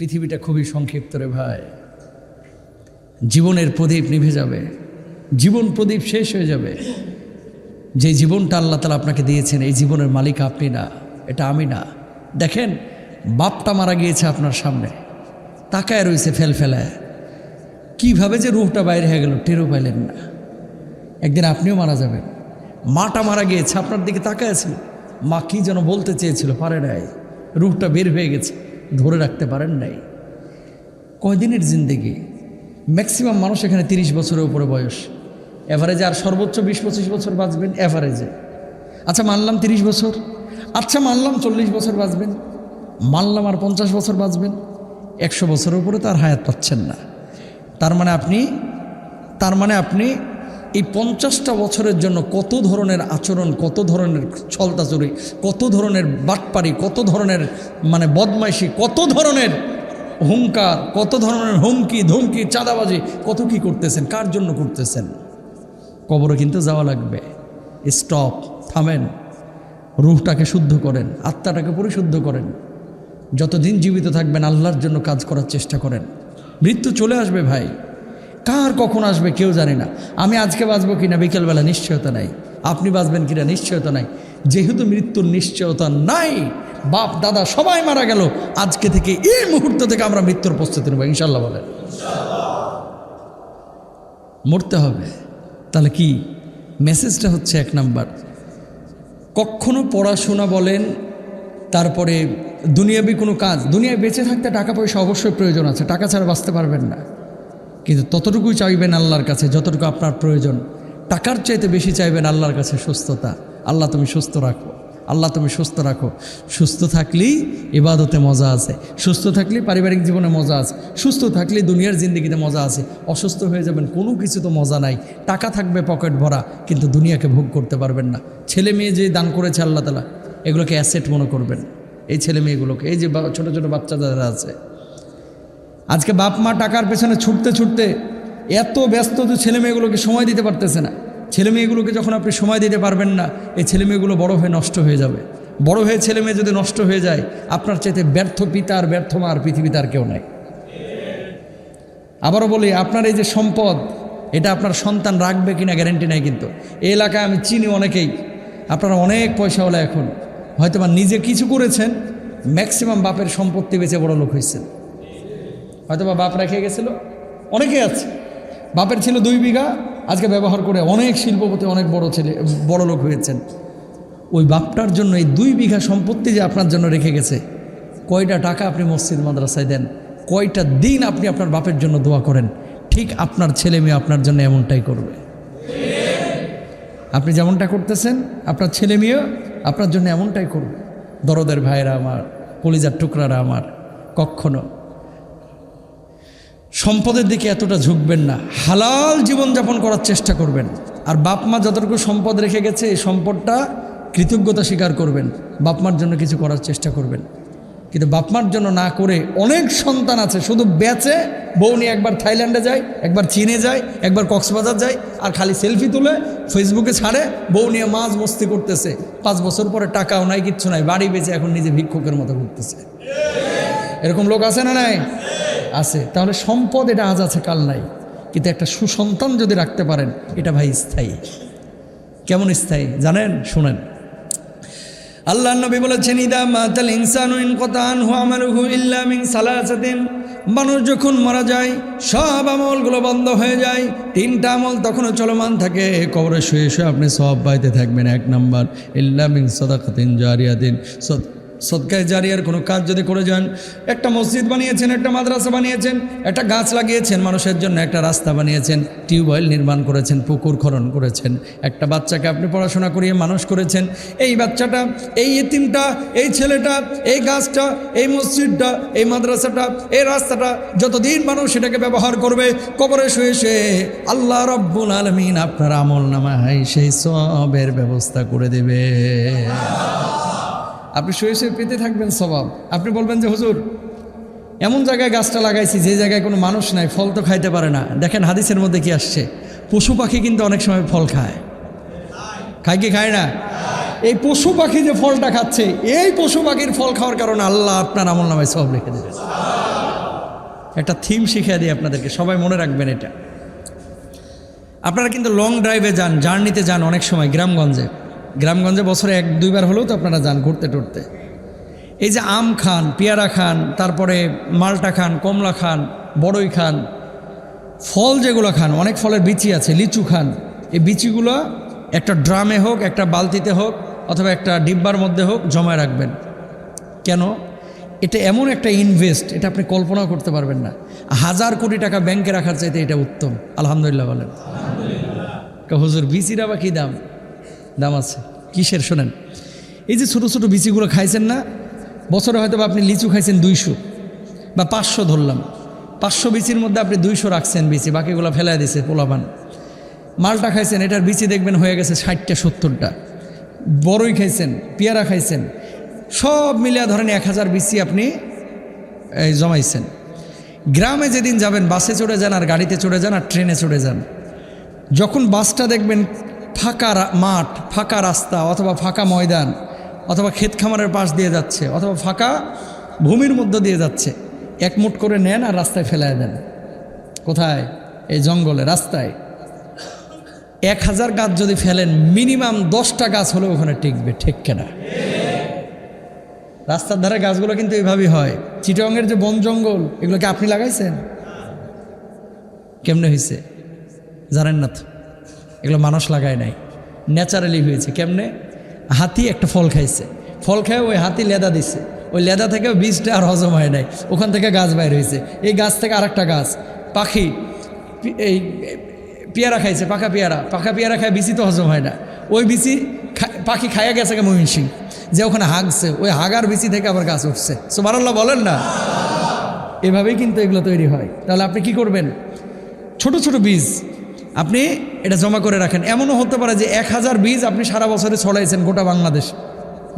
পৃথিবীটা খুবই সংক্ষিপ্ত রে ভাই। জীবনের প্রদীপ নিভে যাবে। জীবন প্রদীপ শেষ হয়ে যাবে। যে জীবনটা আল্লাহ তালা আপনাকে দিয়েছেন, এই জীবনের মালিক আপনি না, এটা আমি না। দেখেন, বাপটা মারা গিয়েছে আপনার সামনে। তাকায় রয়েছে ফেল ফেলায়। কীভাবে যে রুহটা বাইরে হয়ে গেল, টেরও পাইলেন না। একদিন আপনিও মারা যাবেন। মাটা মারা গিয়েছে, আপনার দিকে তাকায় ছিল মা কী যেন বলতে চেয়েছিল, পারে নাই। রুহটা বের হয়ে গেছে। ধরে রাখতে পারেন নাই। কয়দিনের জিন্দেগি? ম্যাক্সিমাম মানুষ এখানে তিরিশ বছরের উপরে বয়স। অ্যাভারেজে আর সর্বোচ্চ বিশ, পঁচিশ বছর বাঁচবেন অ্যাভারেজে আচ্ছা মানলাম তিরিশ বছর। আচ্ছা মানলাম চল্লিশ বছর বাঁচবেন। মানলাম আর পঞ্চাশ বছর বাঁচবেন। একশো বছরের উপরে তার হায়াত পাচ্ছেন না। তার মানে আপনি তার মানে আপনি এই পঞ্চাশটা বছরের জন্য কত ধরনের আচরণ, কত ধরনের ছলতাচুরি কত ধরনের বাটপারি, কত ধরনের মানে বদমাইশি, কত ধরনের হুঙ্কার কত ধরনের হুমকি, ধুমকি, চাঁদাবাজি, কত কি করতেছেন, কার জন্য করতেছেন? কবরে কিন্তু যাওয়া লাগবে। স্টপ, থামেন। রুহটাকে শুদ্ধ করেন, আত্মাটাকে পরিশুদ্ধ করেন। যতদিন জীবিত থাকবেন, আল্লাহর জন্য কাজ করার চেষ্টা করেন। মৃত্যু চলে আসবে ভাই। কার কখন আসবে কেউ জানে না। আমি আজকে বাঁচবো কিনা বিকেলবেলা নিশ্চয়তা নাই। আপনি বাঁচবেন কিনা নিশ্চয়তা নাই। যেহেতু মৃত্যুর নিশ্চয়তা নাই, বাপ, দাদা সবাই মারা গেল, আজকে থেকে এই মুহূর্ত থেকে আমরা মৃত্যুর প্রস্তুতি নেব ইনশাল্লাহ বলেন। মরতে হবে। তাহলে কি? মেসেজটা হচ্ছে এক নাম্বার। কখনো পড়াশোনা বলেন, তারপরে দুনিয়াবি কোনো কাজ, দুনিয়ায় বেঁচে থাকতে টাকা পয়সা অবশ্যই প্রয়োজন আছে, টাকা ছাড়া বাঁচতে পারবেন না। কিন্তু ততটুকুই চাইবেন আল্লাহর কাছে, যতটুকু আপনার প্রয়োজন। টাকার চাইতে বেশি চাইবেন আল্লাহর কাছে সুস্থতা। আল্লাহ তুমি সুস্থ রাখো। আল্লাহ তুমি সুস্থ রাখো। সুস্থ থাকলেই ইবাদতে মজা আছে। সুস্থ থাকলেই পারিবারিক জীবনে মজা আছে। সুস্থ থাকলেই দুনিয়ার জিন্দগিতে মজা আছে। অসুস্থ হয়ে যাবেন, কোনো কিছু তো মজা নাই। টাকা থাকবে পকেট ভরা, কিন্তু দুনিয়াকে ভোগ করতে পারবেন না। ছেলে মেয়ে যে দান করেছে আল্লাহ তালা, এগুলোকে অ্যাসেট মনে করবেন। এই ছেলে মেয়েগুলোকে, এই যে ছোট ছোট বাচ্চা যারা আছে আজকে বাপ মা টাকার পেছনে ছুটতে ছুটতে এত ব্যস্ত যে ছেলে মেয়েগুলোকে সময় দিতে পারতেছে না। ছেলে মেয়েগুলোকে যখন আপনি সময় দিতে পারবেন না, এই ছেলে মেয়েগুলো বড় হয়ে নষ্ট হয়ে যাবে। বড় হয়ে ছেলে মেয়ে যদি নষ্ট হয়ে যায়, আপনার চাইতে ব্যর্থ পিতা আর ব্যর্থ মা আর পৃথিবীতে আর কেউ নাই। আবারও বলি, আপনার এই যে সম্পদ, এটা আপনার সন্তান রাখবে কিনা গ্যারেন্টি নাই কিন্তু। এই এলাকায় আমি চিনি অনেকেই। আপনারা অনেক পয়সাওয়ালা এখন। হয়তো বা নিজে কিছু করেছেন ম্যাক্সিমাম বাপের সম্পত্তি বেচে বড় লোক হয়েছেন। হয়তো বা বাপ রেখে গেছিল। অনেকে আছে। বাপের ছিল দুই বিঘা, আজকে ব্যবহার করে অনেক শিল্পপতি, অনেক বড় ছেলে, বড় লোক হয়েছেন। ওই বাপটার জন্য এই দুই বিঘা সম্পত্তি যে আপনার জন্য রেখে গেছে, কয়টা টাকা আপনি মসজিদ, মাদ্রাসায় দেন? কয়টা দিন আপনি আপনার বাপের জন্য দোয়া করেন? ঠিক আপনার ছেলে মেয়ে আপনার জন্য এমনটাই করবে। আপনি যেমনটা করতেছেন, আপনার ছেলে মেয়েও আপনার জন্য এমনটাই করবে। দরদের ভাইয়েরা আমার, কলিজার টুকরারা আমার, কখনো। সম্পদের দিকে এতটা ঝুঁকবেন না। হালাল জীবনযাপন করার চেষ্টা করবেন। আর বাপ মা যতটুকু সম্পদ রেখে গেছে, এই সম্পদটা কৃতজ্ঞতা স্বীকার করবেন। বাপ মার জন্য কিছু করার চেষ্টা করবেন। কিন্তু বাপ মার জন্য না করে অনেক সন্তান আছে, শুধু বেচে বউ নিয়ে একবার থাইল্যান্ডে যায়, একবার চীনে যায়, একবার কক্সবাজার যায়, আর খালি সেলফি তুলে ফেসবুকে ছাড়ে বউ নিয়ে মাছ মস্তি করতেছে। পাঁচ বছর পরে টাকাও নাই, কিচ্ছু নাই, বাড়ি বেঁচে এখন নিজে ভিক্ষুকের মতো ঘুরতেছে। এরকম লোক আছে না নাই? আছে। তাহলে সম্পদ এটা আজ আছে, কাল নাই। কিন্তু একটা সুসন্তান যদি রাখতে পারেন, এটা ভাই স্থায়ী। কেমন স্থায়ী? জানেন? শুনেন। আল্লাহ নবী বলেছেন, ইদা মাতাল ইনসানু ইন কতান হু আমালুহু ইল্লা মিন মানুষ যখন মারা যায়, সব আমলগুলো বন্ধ হয়ে যায়। তিনটা আমল তখনও চলমান থাকে। কবরে শুয়ে শুয়ে আপনি সব পাইতে থাকবেন। এক নাম্বার, ইল্লা মিন সাদাকাতিন জারিয়াতিন। সদকায় জারিয়ার কোনো কাজ যদি করে যান, একটা মসজিদ বানিয়েছেন, একটা মাদ্রাসা বানিয়েছেন, একটা গাছ লাগিয়েছেন, মানুষের জন্য একটা রাস্তা বানিয়েছেন টিউবওয়েল নির্মাণ করেছেন, পুকুর খনন করেছেন, একটা বাচ্চাকে আপনি পড়াশোনা করিয়ে মানুষ করেছেন, এই বাচ্চাটা, এই এতিমটা, এই ছেলেটা, এই গাছটা, এই মসজিদটা, এই মাদ্রাসাটা, এই রাস্তাটা, যতদিন মানুষ সেটাকে ব্যবহার করবে, কবরে শুয়ে শুয়ে আল্লাহ রব্বুল আলমিন আপনার আমল নামায় সেই সবের ব্যবস্থা করে দেবে। আপনি শুয়ে শুয়ে পেতে থাকবেন স্বভাব। আপনি বলবেন যে, হুজুর, এমন জায়গায় গাছটা লাগাইছি যে জায়গায় কোনো মানুষ নাই, ফল তো খাইতে পারে না। দেখেন হাদিসের মধ্যে কি আসছে? পশু পাখি কিন্তু অনেক সময় ফল খায়। খায় কি খায় না? এই পশু পাখি যে ফলটা খাচ্ছে, এই পশু পাখির ফল খাওয়ার কারণে আল্লাহ আপনার আমল নামায় সব রেখে দেবে একটা থিম শিখিয়ে দিই আপনাদেরকে, সবাই মনে রাখবেন এটা। আপনারা কিন্তু লং ড্রাইভে যান জার্নিতে যান অনেক সময়, গ্রামগঞ্জে। গ্রামগঞ্জে বছরে এক, দুইবার হলেও তো আপনারা যান ঘুরতে টুরতে। এই যে আম খান, পেয়ারা খান, তারপরে মালটা খান, কমলা খান, বড়ই খান, ফল যেগুলো খান, অনেক ফলের বিচি আছে, লিচু খান, এই বিচিগুলো একটা ড্রামে হোক, একটা বালতিতে হোক, অথবা একটা ডিব্বার মধ্যে হোক, জমায় রাখবেন। কেন? এটা এমন একটা ইনভেস্ট এটা আপনি কল্পনাও করতে পারবেন না। হাজার কোটি টাকা ব্যাংকে রাখার চাইতে এটা উত্তম। আলহামদুলিল্লাহ বলেন। হুজুর, বিচিরা বা কী দাম? দাম আছে। কিসের শোনেন? এই যে ছোটো ছোটো বিচিগুলো খাইছেন না, বছরে হয়তো আপনি লিচু খাইছেন দুইশো বা পাঁচশো ধরলাম। পাঁচশো বিচির মধ্যে আপনি দুইশো রাখছেন বিচি, বাকিগুলো ফেলাই দিছে পোলাপান। মালটা খাইছেন, এটার বিচি দেখবেন হয়ে গেছে ষাটটা, সত্তরটা। বড়ই খাইছেন, পেয়ারা খাইছেন, সব মিলিয়ে ধরেন এক হাজার বিচি আপনি এই জমাইছেন। গ্রামে যেদিন যাবেন, বাসে চড়ে যান আর গাড়িতে চড়ে যান আর ট্রেনে চড়ে যান। যখন বাসটা দেখবেন ফাঁকা মাঠ, ফাঁকা রাস্তা অথবা ফাঁকা ময়দান অথবা ক্ষেত খামারের পাশ দিয়ে যাচ্ছে অথবা ফাঁকা ভূমির মধ্য দিয়ে যাচ্ছে, এক মুঠ করে নেন আর রাস্তায় ফেলায় দেন। কোথায়? এই জঙ্গলে, রাস্তায়। এক হাজার গাছ যদি ফেলেন, মিনিমাম দশটা গাছ হলে ওখানে টিকবে, ঠিক কেনা? রাস্তার ধারে গাছগুলো কিন্তু এইভাবেই হয়। চিটংয়ের যে বন জঙ্গল এগুলোকে আপনি লাগাইছেন? কেমনে হয়েছে জানেন না তো। এগুলো মানুষ লাগায় নাই। ন্যাচারালি হয়েছে। কেমনে? হাতি একটা ফল খাইছে। ফল খেয়ে ওই হাতি লেদা দিছে। ওই লেদা থেকে বীজটা আর হজম হয় নাই। ওখান থেকে গাছ বাইর হয়েছে। এই গাছ থেকে আরেকটা গাছ। পাখি, এই পেয়ারা খাইছে, পাকা পেয়ারা। পাকা পেয়ারা খায় বিচি তো হজম হয় না। ওই বিচি পাখি খাইয়া গেছে কে মহিন সিং। যে ওখানে হাগছে, ওই হাগার বিচি থেকে আবার গাছ উঠছে। সুবারাল্লাহ বলেন না? এভাবেই কিন্তু এগুলো তৈরি হয়। তাহলে আপনি কি করবেন? ছোট ছোট বীজ আপনি এটা জমা করে রাখেন। এমনও হতে পারে যে এক হাজার বীজ আপনি সারা বছরে ছড়াইছেন গোটা বাংলাদেশ।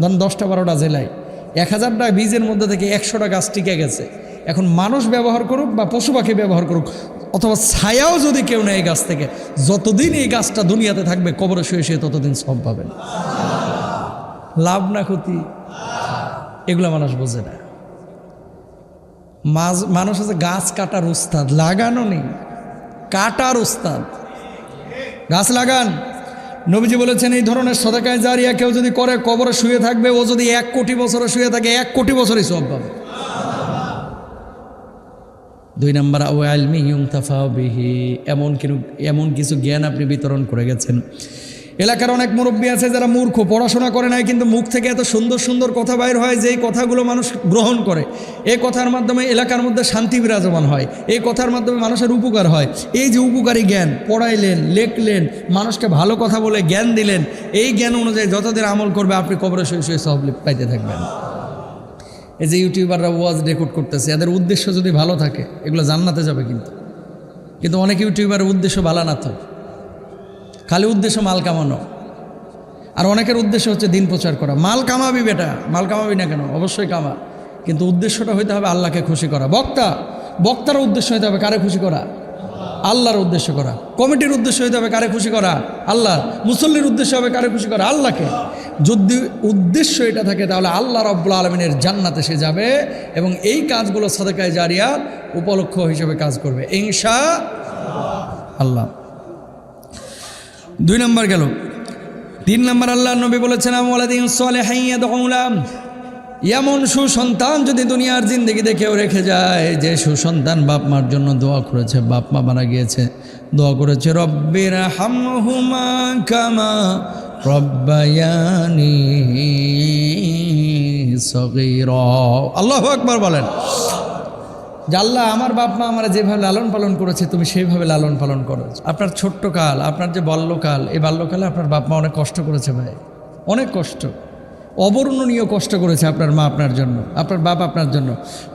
ধরেন দশটা বারোটা জেলায়। এক হাজারটা বীজের মধ্যে থেকে একশোটা গাছ টিকে গেছে। এখন মানুষ ব্যবহার করুক বা পশু পাখি ব্যবহার করুক, অথবা ছায়াও যদি কেউ নেয় এই গাছ থেকে, যতদিন এই গাছটা দুনিয়াতে থাকবে, কবরে শুয়ে শুয়ে ততদিন সব পাবেন। লাভ না ক্ষতি, এগুলো মানুষ বোঝে না। মানুষ আছে গাছ কাটার উস্তাদ, লাগানো নেই। কাটার উস্তাদ। গাছ লাগান। নবীজি বলেছেন, এই ধরনের সদাকায় জারিয়া কেউ যদি করে, কবরে শুয়ে থাকবে। ও যদি এক কোটি বছরে শুয়ে থাকে, এক কোটি বছরই সব পাবে। দুই নম্বর ও আলমি ইউংতাফা বিহি। এমন কিছু এমন কিছু জ্ঞান আপনি বিতরণ করে গেছেন। এলাকার অনেক মুরব্বী আছে যারা মূর্খ, পড়াশোনা করে নাই, কিন্তু মুখ থেকে এত সুন্দর সুন্দর কথা বাইর হয় যেই কথাগুলো মানুষ গ্রহণ করে। এই কথার মাধ্যমে এলাকার মধ্যে শান্তি বিরাজমান হয় এই কথার মাধ্যমে মানুষের উপকার হয়। এই যে উপকারী জ্ঞান, পড়াইলেন, লেখলেন, মানুষকে ভালো কথা বলে জ্ঞান দিলেন, এই জ্ঞান অনুযায়ী যতদিন আমল করবে আপনি কবরে শুয়ে শুয়ে সব পাইতে থাকবেন। এই যে ইউটিউবাররা ওয়াজ রেকর্ড করতেছে, এদের উদ্দেশ্য যদি ভালো থাকে, এগুলো জান্নাতে যাবে কিন্তু। কিন্তু অনেক ইউটিউবারের উদ্দেশ্য ভালো না তো। খালি উদ্দেশ্য মাল কামানো। আর অনেকের উদ্দেশ্য হচ্ছে দিন প্রচার করা। মাল কামাবি বেটা, মাল কামাবি না কেন? অবশ্যই কামা। কিন্তু উদ্দেশ্যটা হইতে হবে আল্লাহকে খুশি করা। বক্তা, বক্তার উদ্দেশ্য হইতে হবে কারে খুশি করা? আল্লাহর উদ্দেশ্য করা। কমিটির উদ্দেশ্য হইতে হবে কারে খুশি করা? আল্লাহ। মুসল্লির উদ্দেশ্য হবে কারে খুশি করা? আল্লাহকে। যদি উদ্দেশ্য এটা থাকে, তাহলে আল্লাহ রব্বুল আলমিনের জান্নাতে সে যাবে এবং এই কাজগুলো সাদেকায় জারিয়া উপলক্ষ হিসেবে কাজ করবে। ইনশা আল্লাহ। দুই নম্বর গেল। তিন নম্বর আল্লাহ নবী বলেছেন এমন সুসন্তান যদি দুনিয়ার জিন্দগিতে কেউ রেখে যায়, যে সুসন্তান বাপ মার জন্য দোয়া করেছে, বাপ মা মারা গিয়েছে, দোয়া করেছে, রব্বির হামহুমা কামা রব্বায়ানি সগীরা। আল্লাহু আকবার বলেন। আল্লাহ আমার বাপ মা আমার যেভাবে লালন পালন করেছে, তুমি সেইভাবে লালন পালন করো। আপনার ছোট্ট কাল, আপনার যে বাল্যকাল, এই বাল্যকালে আপনার বাপ মা অনেক কষ্ট করেছে ভাই। অনেক কষ্ট। অবর্ণনীয় কষ্ট করেছে আপনার মা আপনার জন্য, আপনার বাপ আপনার জন্য।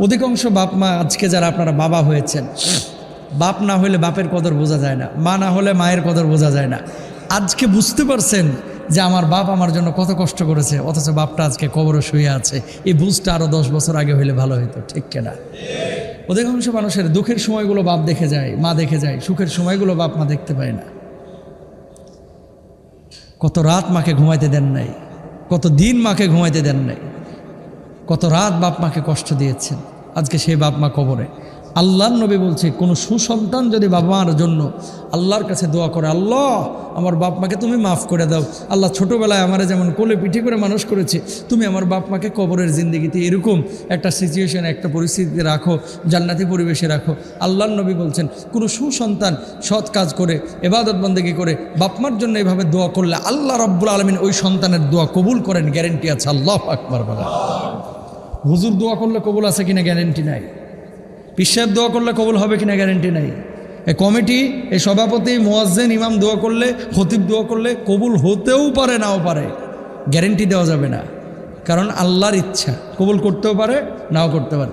অধিকাংশ বাপ মা আজকে যারা আপনারা বাবা হয়েছেন, বাপ না হলে বাপের কদর বোঝা যায় না, মা না হলে মায়ের কদর বোঝা যায় না। আজকে বুঝতে পারছেন যে আমার বাপ আমার জন্য কত কষ্ট করেছে, অথচ বাপটা আজকে কবরে শুয়ে আছে। এই বুঝটা আরও দশ বছর আগে হইলে ভালো হতো ঠিক কেনা? অধিকাংশ মানুষের দুঃখের সময়গুলো বাপ দেখে যায়, মা দেখে যায়, সুখের সময়গুলো বাপ মা দেখতে পায় না। কত রাত মাকে ঘুমাইতে দেন নাই, কত দিন মাকে ঘুমাইতে দেন নাই, কত রাত বাপ মাকে কষ্ট দিয়েছেন। আজকে সেই বাপ মা কবরে। আল্লাহর নবী বলছে, কোনো সুসন্তান যদি বাবা মার জন্য আল্লাহর কাছে দোয়া করে, আল্লাহ, আমার বাপ মাকে তুমি মাফ করে দাও। আল্লাহ ছোটোবেলায় আমারে যেমন কোলে পিঠে করে মানুষ করেছে, তুমি আমার বাপ মাকে কবরের জিন্দিগিতে এরকম একটা সিচুয়েশন একটা পরিস্থিতিতে রাখো, জান্নাতি পরিবেশে রাখো। আল্লাহর নবী বলছেন, কোনো সুসন্তান সৎ কাজ করে, এবাদত বন্দেগি করে বাপমার জন্য এভাবে দোয়া করলে আল্লাহ রব্বুল আলমিন ওই সন্তানের দোয়া কবুল করেন গ্যারেন্টি আছে। আল্লাহ আকবর বলা হুজুর দোয়া করলে কবুল আছে কিনা গ্যারেন্টি নাই। পিসাব দোয়া করলে কবুল হবে কিনা গ্যারেন্টি নাই। কমিটি এই সভাপতি, মোয়াজ্জেন, ইমাম দোয়া করলে, খতিব দোয়া করলে কবুল হতেও পারে, নাও পারে। গ্যারেন্টি দেওয়া যাবে না। কারণ আল্লাহর ইচ্ছা, কবুল করতেও পারে, নাও করতে পারে।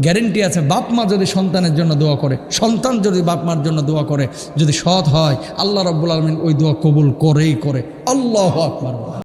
গ্যারেন্টি আছে, বাপ মা যদি সন্তানের জন্য দোয়া করে, সন্তান যদি বাপ মার জন্য দোয়া করে, যদি সৎ হয়, আল্লাহ রব্বুল আলমিন ওই দোয়া কবুল করেই করে। আল্লাহ আকবার।